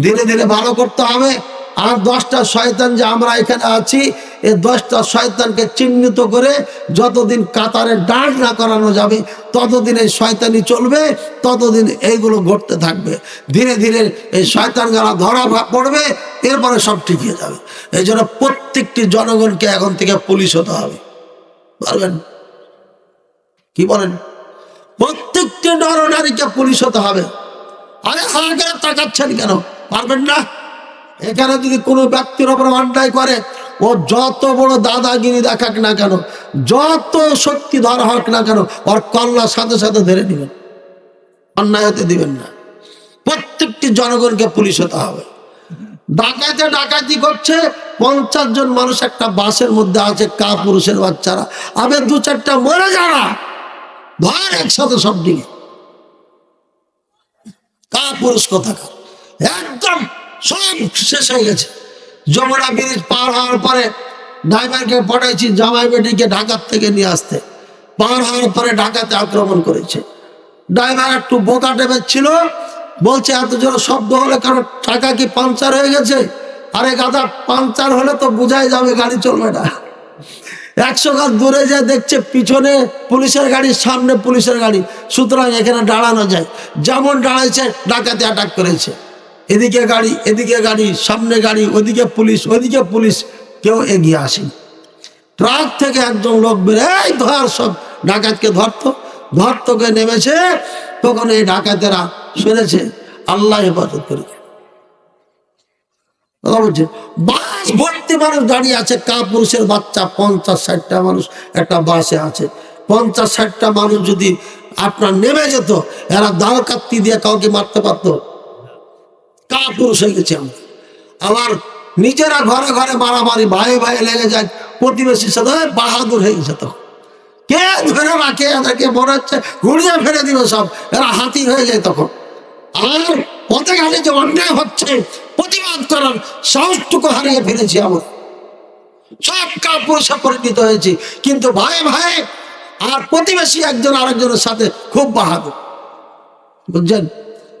ধীরে ধীরে ভালো করতে হবে। আর দশটা শয়তান যে আমরা এখানে আছি এই দশটা শয়তানকে চিহ্নিত করে যতদিন কাতারে দাঁড় না করানো যাবে, ততদিন এই শয়তানি চলবে, ততদিন এইগুলো ঘটতে থাকবে। ধীরে ধীরে এই শয়তান গালা ধরা পড়বে, এরপরে সব ঠিক হয়ে যাবে। এই জন্য প্রত্যেকটি জনগণকে এখন থেকে পুলিশ হতে হবে। পারবেন? কি বলেন? প্রত্যেকটি নর নারীকে পুলিশ হতে হবে। আরে আগে তাকাচ্ছেন কেন? পারবেন না? এখানে যদি কোনো ব্যক্তির ওপর অন্যায় করে, ও যত বড় দাদাগিরি দেখাক না কেন, যত শক্তি ধরা হোক না কেন, ওর কল্লার সাথে সাথে ধরে নেবেন। অন্যায় হতে দিবেন না। প্রত্যেকটি জনগণকে পুলিশ হতে হবে। ডাকাতে ডাকাতি করছে, পঞ্চাশ জন মানুষ একটা বাসের মধ্যে আছে কা পুরুষের বাচ্চারা। আবে দু চারটা মরে যারা, ধর একসাথে সব দিকে কা পুরুষ কোথাকার? একদম সব শেষ হয়ে গেছে। যমুনা ব্রিজ পার হওয়ার পরে ড্রাইভারকে পাঠাইছি জামাই বেটিকে ঢাকার থেকে নিয়ে আসতে। পার হওয়ার পরে ঢাকাতে আক্রমণ করেছে। ড্রাইভার একটু বোকা টেপের ছিল, বলছে, এত জোর শব্দ হলে কারণ টাকা কি পাংচার হয়ে গেছে? আরে গাদা, পাংচার হলে তো বোঝাই যাবে গাড়ি চলবে না। একশো গাছ দূরে যায়, দেখছে পিছনে পুলিশের গাড়ি, সামনে পুলিশের গাড়ি। সুতরাং এখানে দাঁড়ানো যায়। যেমন দাঁড়াইছে, ডাকাতে অ্যাটাক করেছে। এদিকে গাড়ি এদিকে গাড়ি, সামনে গাড়ি, ওদিকে পুলিশ ওদিকে পুলিশ, কেউ এগিয়ে আসেনি। ট্রাক থেকে একজন লোক এই ধর সব ডাকাতকে ধরতো, ধরতকে নেমেছে, তখন এই ডাকাতেরা শুনেছে, আল্লাহ হেফাজত কথা বলছে, বাস ভর্তি মানুষ দাঁড়িয়ে আছে কা পুরুষের বাচ্চা, পঞ্চাশ ষাটটা মানুষ, একটা বাসে আছে। পঞ্চাশ ষাটটা মানুষ যদি আপনার নেমে যেত, এরা দাও কাত্তি দিয়ে কাউকে মারতে পারতো। কা পুরুষ হয়ে গেছে আমরা। আবার নিজেরা ঘরে ঘরে মারামারি ভাই ভাই লেগে যায় প্রতিবেশীর সাথে বাহাদুর হয়ে গেছে তখন। কে ধরে রাখে এদেরকে? মনে হচ্ছে ঘুরিয়ে ফেলে দিবে সব। এরা হাতি হয়ে যায় তখন। আর পথে ঘাটে যে অন্যায় হচ্ছে, প্রতিবাদ করার সাহসটুকু হারিয়ে ফেলেছি আমরা। সব কাপুরুষে পরিণত হয়েছি। কিন্তু ভাই ভাই আর প্রতিবেশী একজন আরেকজনের সাথে খুব বাহাদুর। বুঝছেন?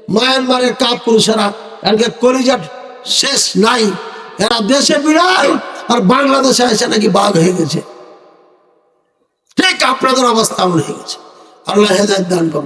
মায়ানমারের কাপুরুষেরা একে কলিজার শেষ নাই। এরা দেশে বিড়াল আর বাংলাদেশে এসে নাকি বাঘ হয়ে গেছে। ঠিক আপনাদের অবস্থা হয়ে গেছে। আল্লাহ হেদায় দান করুন।